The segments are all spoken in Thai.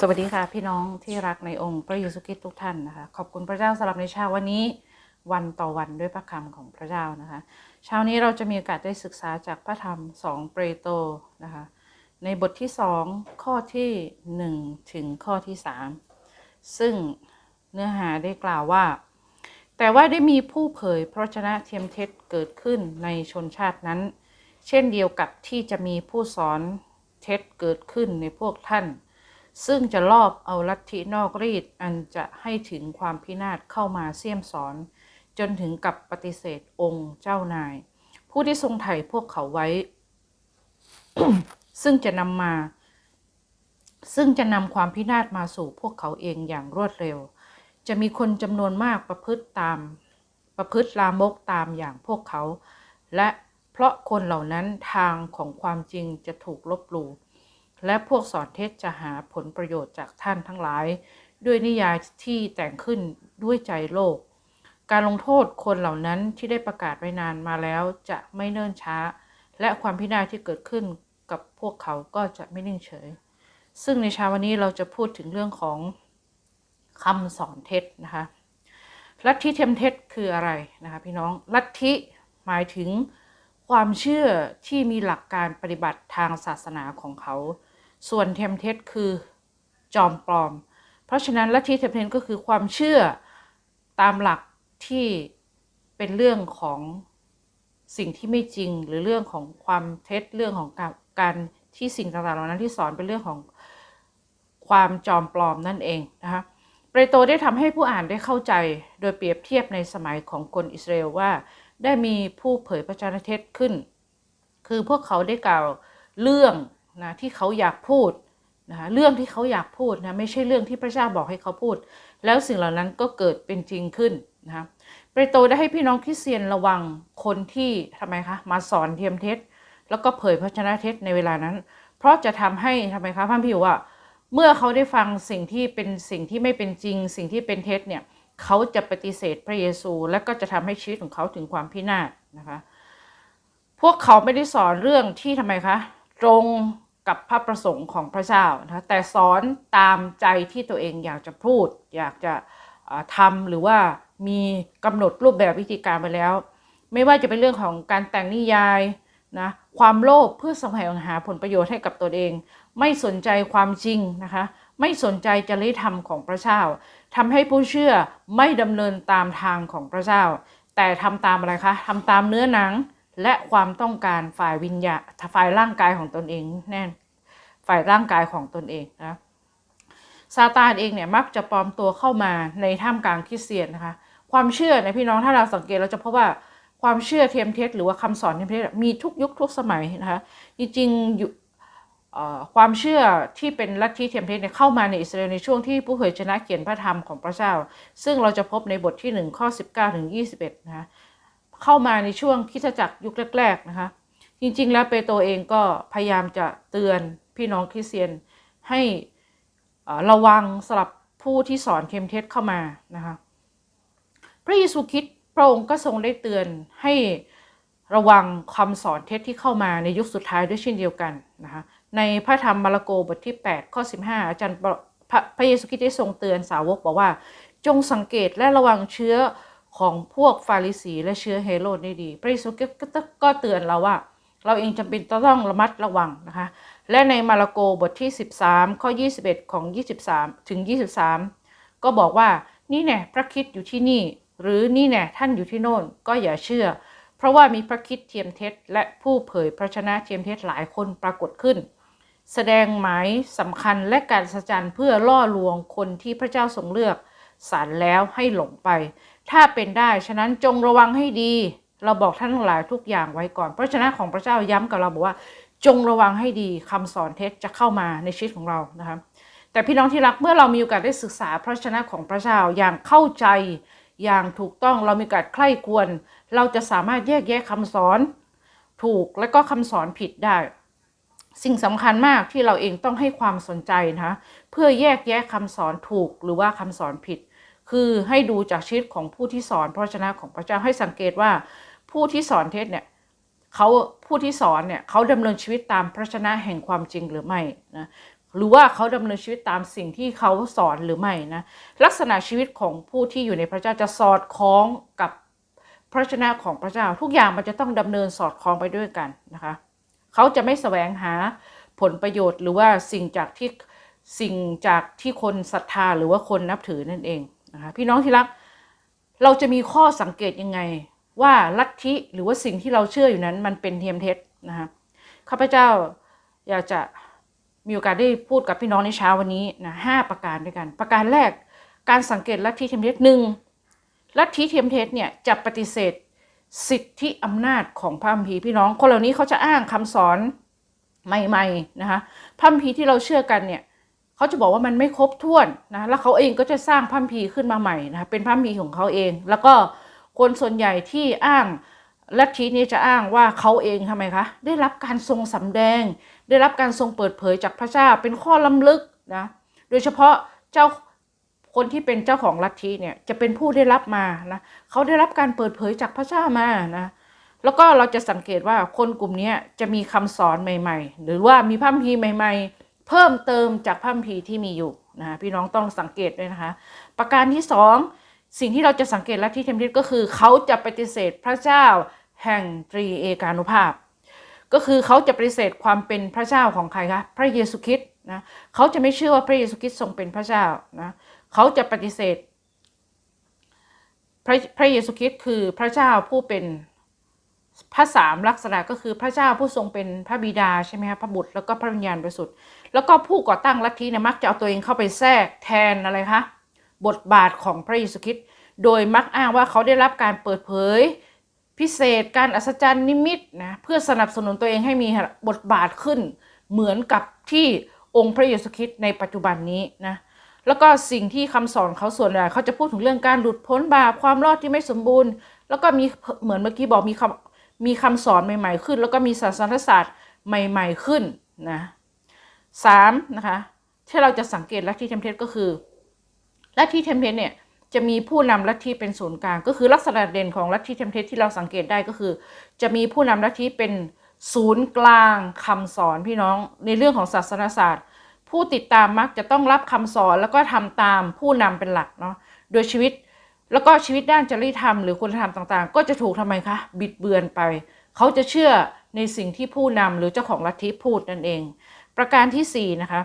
สวัสดีค่ะพี่น้องที่รักในองค์พระเยซูคริสต์ทุกท่านนะคะ ขอบคุณพระเจ้าสำหรับในเช้าวันนี้วันต่อวันด้วยพระคำของพระเจ้านะคะเช้านี้เราจะมีโอกาสได้ศึกษาจากพระธรรมสองเปโตรนะคะในบทที่สองข้อที่หนึ่งถึงข้อที่สามซึ่งเนื้อหาได้กล่าวว่า แต่ว่าได้มีผู้เผยพระชนะเทียมเท็จเกิดขึ้นในชนชาตินั้น เช่นเดียวกับที่จะมีผู้สอนเท็จเกิดขึ้นในพวกท่าน ซึ่งจะลอบเอาลัทธินอกรีดอันจะให้ถึงความพินาศเข้ามาเสี่ยมสอน จนถึงกับปฏิเสธองค์เจ้านาย ผู้ที่ทรงไถ่พวกเขาไว้ ซึ่งจะนำมา ซึ่งจะนำความพินาศมาสู่พวกเขาเองอย่างรวดเร็ว จะมีคนจำนวนมากประพฤติตาม ประพฤติลามกตามอย่างพวกเขา และเพราะคนเหล่านั้นทางของความจริงจะถูกลบหลู่ และพวกสอนเท็จจะหาผลประโยชน์จากท่านทั้งหลาย ด้วยนิยายที่แต่งขึ้นด้วยใจโลก การลงโทษคนเหล่านั้นที่ได้ประกาศไว้นานมาแล้วจะไม่เนิ่นช้า และความพินาศที่เกิดขึ้นกับพวกเขาก็จะไม่นิ่งเฉย ซึ่งในเช้าวันนี้เราจะพูดถึงเรื่องของคำสอนเท็จนะคะ ลัทธิเทียมเท็จคืออะไรนะคะพี่น้อง ลัทธิหมายถึงความเชื่อที่มีหลักการปฏิบัติทางศาสนาของเขา ส่วนเทมเท็จคือจอมปลอม เพราะฉะนั้นลัทธิเทมเท็จก็คือความเชื่อตามหลักที่เป็นเรื่องของสิ่งที่ไม่จริงหรือเรื่องของความเท็จเรื่องของการที่สิ่งต่างๆเหล่านั้นที่สอนเป็นเรื่องของความจอมปลอมนั่นเองนะคะเปโตรได้ทำให้ผู้อ่านได้เข้าใจโดยเปรียบเทียบในสมัยของคนอิสราเอลว่า ได้มีผู้เผยพระชนเทศขึ้น คือพวกเขาได้กล่าวเรื่อง นะที่เขาอยากพูดนะคะเรื่องที่เขาอยากพูดนะไม่ใช่เรื่องที่พระเจ้าบอกให้เขาพูด แล้วสิ่งเหล่านั้นก็เกิดเป็นจริงขึ้นนะคะเปโตรได้ให้พี่น้องคริสเตียนระวังคนที่ทำไมคะมาสอนเทียมเท็จ แล้วก็เผยพระชนะเท็จในเวลานั้น เพราะจะทำให้ทำไมคะพระพี่ว่า เมื่อเขาได้ฟังสิ่งที่เป็นสิ่งที่ไม่เป็นจริง สิ่งที่เป็นเท็จเนี่ยเขาจะปฏิเสธพระเยซู และก็จะทำให้ชีวิตของเขาถึงความพินาศนะคะพวกเขาไม่ได้สอนเรื่องที่ทำไมคะ ตรง กับพระประสงค์ของพระเจ้านะแต่สอนตามใจที่ตัวเองอยากจะพูด อยากจะทำหรือว่ามีกำหนดรูปแบบวิธีการไปแล้ว ไม่ว่าจะเป็นเรื่องของการแต่งนิยายนะความโลภเพื่อสแสวงหาผลประโยชน์ให้กับตัวเอง ไม่สนใจความจริงนะคะ ไม่สนใจจริยธรรมของพระเจ้าทำให้ผู้เชื่อไม่ดำเนินตามทางของพระเจ้า แต่ทำตามอะไรคะทำตามเนื้อหนัง และความต้องการฝ่ายวิญญาฝ่ายร่างกายของตนเองแน่นฝ่ายร่างกายของตนเองนะซาตานเองเนี่ยมักจะปลอมตัวเข้ามาในท่ามกลางคริสเตียนนะคะ ความเชื่อในพี่น้องถ้าเราสังเกตเราจะพบว่าความเชื่อเทียมเท็จหรือว่าคำสอนเทียมเท็จมีทุกยุคทุกสมัยนะคะจริงๆอยู่ความเชื่อที่เป็นลัทธิเทียมเท็จเข้ามาในอิสราเอลในช่วงที่ผู้เผยชนะเขียนพระธรรมของพระเจ้า ซึ่งเราจะพบในบทที่ 1 ข้อ 19 ถึง 21 นะคะ เข้ามาในช่วงคิสจักรยุคแรก ๆ นะคะ จริง ๆ แล้วเปโตรเองก็พยายามจะเตือนพี่น้องคริสเตียนให้ระวังสลับผู้ที่สอนเทมเท็จเข้ามานะคะพระเยซูคริสต์พระองค์ก็ทรงได้เตือนให้ระวังคำสอนเท็จที่เข้ามาในยุคสุดท้ายด้วยเช่นเดียวกันนะคะในพระธรรมมาระโกบทที่ 8 ข้อ 15 อาจารย์พระพระเยซูคริสต์ได้ทรงเตือนสาวกบอกว่า จงสังเกตและระวังเชื้อ ของพวกฟาริสีและเชื้อเฮโรดได้ดีพระเยซูก็เตือนเราว่า เราเองจำเป็นต้องระมัดระวังนะคะ และในมาระโกบทที่ 13 ข้อ 21 ของ 23 ถึง 23 ก็บอกว่านี่แน่พระคิดอยู่ที่นี่ หรือนี่แน่ท่านอยู่ที่โน่นก็อย่าเชื่อ เพราะว่ามีพระคิดเทียมเท็จ และผู้เผยพระชนะเทียมเท็จหลายคนปรากฏขึ้น แสดงหมายสำคัญและการสัจจันเพื่อล่อลวงคนที่พระเจ้าทรงเลือกสรรแล้วให้หลงไป ถ้าเป็นได้ ฉะนั้นจงระวังให้ดี เราบอกท่านทั้งหลายทุกอย่างไว้ก่อน เพราะชนะของพระเจ้าย้ำกับเราบอกว่า จงระวังให้ดีคำสอนเท็จจะเข้ามาในชีวิตของเรานะคะแต่พี่น้องที่รักเมื่อเรามีโอกาสได้ศึกษาพระชนะของพระเจ้าอย่างเข้าใจอย่างถูกต้องเรามีโอกาสใคร่ควร เราจะสามารถแยกแยะคำสอนถูกและก็คำสอนผิดได้ สิ่งสำคัญมากที่เราเองต้องให้ความสนใจนะคะเพื่อแยกแยะคำสอนถูกหรือว่าคำสอนผิด คือให้ดูจากชีวิตของผู้ที่สอนพระชนะของพระเจ้าให้สังเกตว่าผู้ที่สอนเทศเนี่ยเขาผู้ที่สอนเนี่ยเขาดำเนินชีวิตตามพระชนะแห่งความจริงหรือไม่นะหรือว่าเขาดำเนินชีวิตตามสิ่งที่เขาสอนหรือไม่นะลักษณะชีวิตของผู้ที่อยู่ในพระเจ้าจะสอดคล้องกับพระชนะของพระเจ้า ทุกอย่างมันจะต้องดำเนินสอดคล้องไปด้วยกันนะคะเขาจะไม่แสวงหาผลประโยชน์ หรือว่าสิ่งจากที่สิ่งจากที่คนศรัทธาหรือว่าคนนับถือนั่นเอง นะคะพี่น้องที่รัก เราจะมีข้อสังเกตยังไง ว่าลัทธิหรือว่าสิ่งที่เราเชื่ออยู่นั้น มันเป็นเทียมเท็จนะคะข้าพเจ้าอยากจะมีโอกาสได้พูดกับพี่น้องในเช้าวันนี้นะห้าประการด้วยกัน ประการแรกการสังเกตลัทธิเทียมเท็จหนึ่งลัทธิเทียมเท็จเนี่ยจะปฏิเสธสิทธิอำนาจของพระคัมภีพี่น้องคนเหล่านี้เขาจะอ้างคำสอนใหม่ๆนะคะพระคัมภีที่เราเชื่อกันเนี่ย เขาจะบอกว่ามันไม่ครบถ้วนนะแล้วเขาเองก็จะสร้างพัมพีขึ้นมาใหม่นะเป็นพัมพีของเขาเอง แล้วก็คนส่วนใหญ่ที่อ้างลัทธินี้จะอ้างว่าเขาเองทำไมคะ ได้รับการทรงสำแดง ได้รับการทรงเปิดเผยจากพระเจ้าเป็นข้อล้ำลึกนะโดยเฉพาะเจ้าคนที่เป็นเจ้าของลัทธิเนี่ยจะเป็นผู้ได้รับมานะเขาได้รับการเปิดเผยจากพระเจ้ามานะแล้วก็เราจะสังเกตว่าคนกลุ่มนี้จะมีคำสอนใหม่ ๆ หรือว่ามีพัมพีใหม่ ๆ เพิ่มเติมจากพัมพีร์ที่มีอยู่นะพี่น้องต้องสังเกตด้วยนะคะ ประการที่สองสิ่งที่เราจะสังเกตและที่เทมทิสก็คือ เขาจะปฏิเสธพระเจ้าแห่งตรีเอกานุภาพ ก็คือเขาจะปฏิเสธความเป็นพระเจ้าของใครคะพระเยซูคริสต์นะเขาจะไม่เชื่อว่าพระเยซูคริสต์ทรงเป็นพระเจ้านะเขาจะปฏิเสธพระพระเยซูคริสต์คือพระเจ้าผู้เป็นพระสามลักษณะก็คือพระเจ้าผู้ทรงเป็นพระบิดาใช่ไหมครับพระบุตรแล้วก็พระวิญญาณบริสุทธิ์แล้วก็ผู้ก่อตั้งลัทธิเนี่ยมักจะเอาตัวเองเข้าไปแทรกแทนอะไรคะบทบาทของพระเยซูคริสต์โดยมักอ้างว่าเขาได้รับการเปิดเผย พิเศษการอัศจรรย์นิมิตนะเพื่อสนับสนุนตัวเองให้มีบทบาทขึ้น เหมือนกับที่องค์พระเยซูคริสต์ในปัจจุบันนี้นะแล้วก็สิ่งที่คำสอนเขาส่วนใหญ่เขาจะพูดถึงเรื่องการหลุดพ้นบาปความรอดที่ไม่สมบูรณ์ แล้วก็มีเหมือนเมื่อกี้บอกมีคำมีคำสอนใหม่ ๆ ขึ้น แล้วก็มีศาสนศาสตร์ใหม่ ๆ ขึ้นนะ สามนะคะที่เราจะสังเกตลัทธิเทมเพลตก็คือลัทธิเทมเพลตเนี่ยจะมีผู้นำลัทธิเป็นศูนย์กลาง ก็คือลักษณะเด่นของลัทธิเทมเพลตที่เราสังเกตได้ก็คือ จะมีผู้นำลัทธิเป็นศูนย์กลางคำสอนพี่น้องในเรื่องของศาสนศาสตร์ ผู้ติดตามมักจะต้องรับคำสอนแล้วก็ทำตามผู้นำเป็นหลักเนาะโดยชีวิตแล้วก็ชีวิตด้านจริยธรรมหรือคุณธรรมต่างๆ ก็จะถูกทำไมคะบิดเบือนไป เขาจะเชื่อในสิ่งที่ผู้นำหรือเจ้าของลัทธิพูดนั่นเอง ประการที่ 4 นะคะ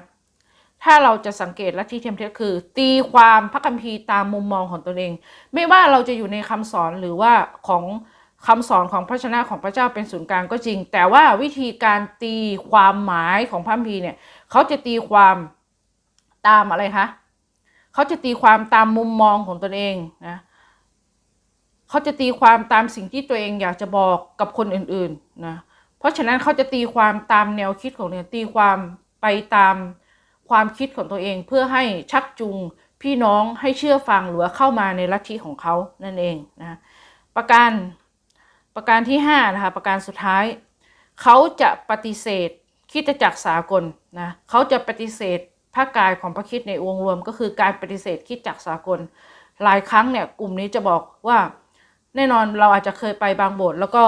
ถ้าเราจะสังเกตลัทธิเทมเพลตคือ ตีความพระคัมภีร์ตามมุมมองของตนเอง ไม่ว่าเราจะอยู่ในคำสอนหรือว่าของคำสอนของพระชนะของพระเจ้าเป็นศูนย์กลางก็จริง แต่ว่าวิธีการตีความหมายของพระคัมภีร์เนี่ยเขาจะตีความตามอะไรคะเขาจะตีความตามมุมมองของตนเองนะเขาจะตีความตามสิ่งที่ตัวเองอยากจะบอกกับคนอื่นๆนะเพราะฉะนั้นเขาจะตีความตามแนวคิดของเนี่ยตีความไปตามความคิดของตัวเอง เพื่อให้ชักจูงพี่น้องให้เชื่อฟังหรือเข้ามาในลัทธิของเขานั่นเองนะประการประการที่5นะคะประการสุดท้าย เขาจะปฏิเสธคิดจักรสากลนะเขาจะปฏิเสธพระกายของพระคิดในองค์รวม ก็คือการปฏิเสธคิดจักรสากล หลายครั้งเนี่ยกลุ่มนี้จะบอกว่าแน่นอนเราอาจจะเคยไปบางโบสถ์แล้วก็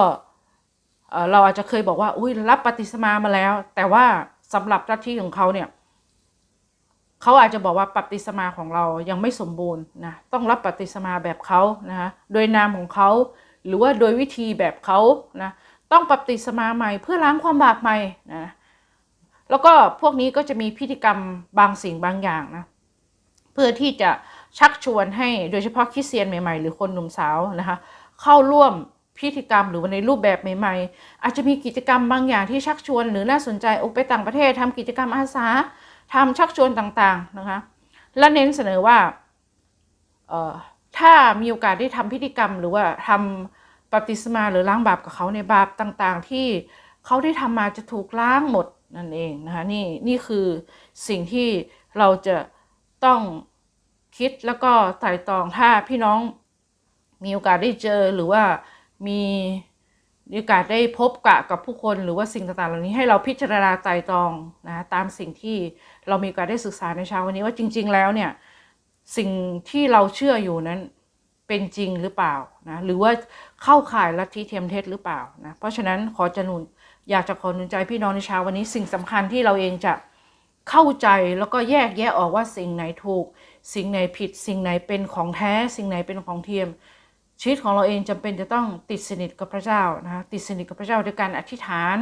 เราอาจจะเคยบอกว่า อุ้ยรับปฏิสมามาแล้ว แต่ว่าสำหรับลัทธิของเขาเนี่ยเขาอาจจะบอกว่าปฏิสมาของเรายังไม่สมบูรณ์นะต้องรับปฏิสมาแบบเขานะคะโดยนามของเขาหรือว่าโดยวิธีแบบเขานะต้องปฏิสมาใหม่เพื่อล้างความบาปใหม่นะแล้วก็พวกนี้ก็จะมีพิธีกรรมบางสิ่งบางอย่างนะเพื่อที่จะชักชวนให้โดยเฉพาะคริสเตียนใหม่ ๆ หรือคนหนุ่มสาวนะคะเข้าร่วม พิธีกรรมหรือว่าในรูปแบบใหม่ๆ อาจจะมีกิจกรรมบางอย่างที่ชักชวน หรือน่าสนใจออกไปต่างประเทศทำกิจกรรมอาสาทำชักชวนต่างๆนะคะและเน้นเสนอว่าถ้ามีโอกาสได้ทำพิธีกรรม หรือว่าทำปฏิสมาหรือล้างบาปกับเขาในบาปต่างๆ ที่เขาได้ทำมาจะถูกล้างหมดนั่นเองนะคะนี่นี่คือสิ่งที่เราจะต้องคิดแล้วก็ไต่ตองถ้าพี่น้องมีโอกาสได้เจอหรือว่า มีโอกาสได้พบกะกับผู้คนหรือว่าสิ่งต่างๆ เหล่านี้ให้เราพิจารณาไต่ตรองนะตามสิ่งที่เรามีโอกาสได้ศึกษาในเช้าวันนี้ว่าจริง ๆ แล้วเนี่ยสิ่งที่เราเชื่ออยู่นั้นเป็นจริงหรือเปล่านะหรือว่าเข้าข่ายลัทธิเทียมเท็จหรือเปล่านะเพราะฉะนั้นขอจะหนุนอยากจะขอหนุนใจพี่น้องในเช้าวันนี้สิ่งสำคัญที่เราเองจะเข้าใจแล้วก็แยกแยะออกว่าสิ่งไหนถูก สิ่งไหนผิด สิ่งไหนเป็นของแท้ สิ่งไหนเป็นของเทียม ชีวิตของเราเองจำเป็นจะต้องติดสนิทกับพระเจ้านะคะติดสนิทกับพระเจ้าโดยการอธิษฐาน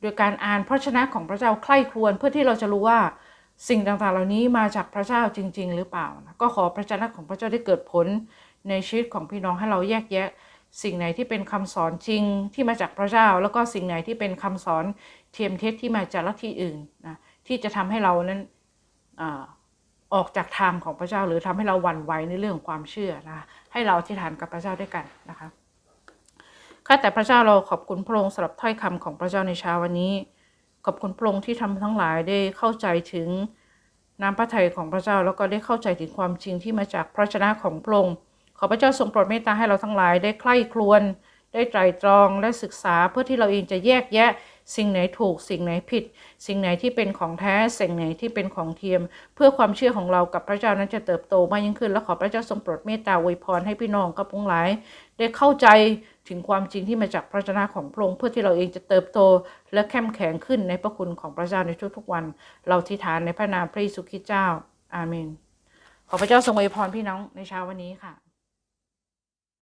โดยการอ่านพระชนะของพระเจ้าใคร่ครวญเพื่อที่เราจะรู้ว่าสิ่งต่างๆเหล่านี้มาจากพระเจ้าจริง ๆ หรือเปล่านะก็ขอพระชนะของพระเจ้าได้เกิดผลในชีวิตของพี่น้องให้เราแยกแยะ สิ่งไหนที่เป็นคำสอนจริงที่มาจากพระเจ้า แล้วก็สิ่งไหนที่เป็นคำสอนเทียมเท็จที่มาจากลัทธิอื่นนะที่จะทำให้เรานั้นอ่า ออกจากทางของพระเจ้า หรือทำให้เราหวั่นไหวในเรื่องของความเชื่อนะคะให้เราอธิษฐานกับพระเจ้าด้วยกันนะคะข้าแต่พระเจ้าเราขอบคุณพระองค์สำหรับถ้อยคำของพระเจ้าในเช้าวันนี้ ขอบคุณพระองค์ที่ทำทั้งหลายได้เข้าใจถึงน้ำพระทัยของพระเจ้าแล้วก็ได้เข้าใจถึงความจริงที่มาจากพระชนะของพระองค์ขอพระเจ้าทรงโปรดเมตตาให้เราทั้งหลายได้ใคร่ครวญได้ไตรตรองและศึกษาเพื่อที่เราเองจะแยกแยะ สิ่งไหนถูกสิ่งไหนผิด สิ่งไหนที่เป็นของแท้สิ่งไหนที่เป็นของเทียม เพื่อความเชื่อของเรากับพระเจ้านั้นจะเติบโตมากยิ่งขึ้น และขอพระเจ้าทรงโปรดเมตตาอวยพรให้พี่น้องกับพงหลาย ได้เข้าใจถึงความจริงที่มาจากพระชนะของพระองค์เพื่อที่เราเองจะเติบโต และเข้มแข็งขึ้นในพระคุณของพระเจ้าในทุกๆวัน เราทิฏฐานในพระนามพระเยซูคริสต์เจ้า อาเมน ขอพระเจ้าทรงอวยพรพี่น้องในเช้าวันนี้ค่ะ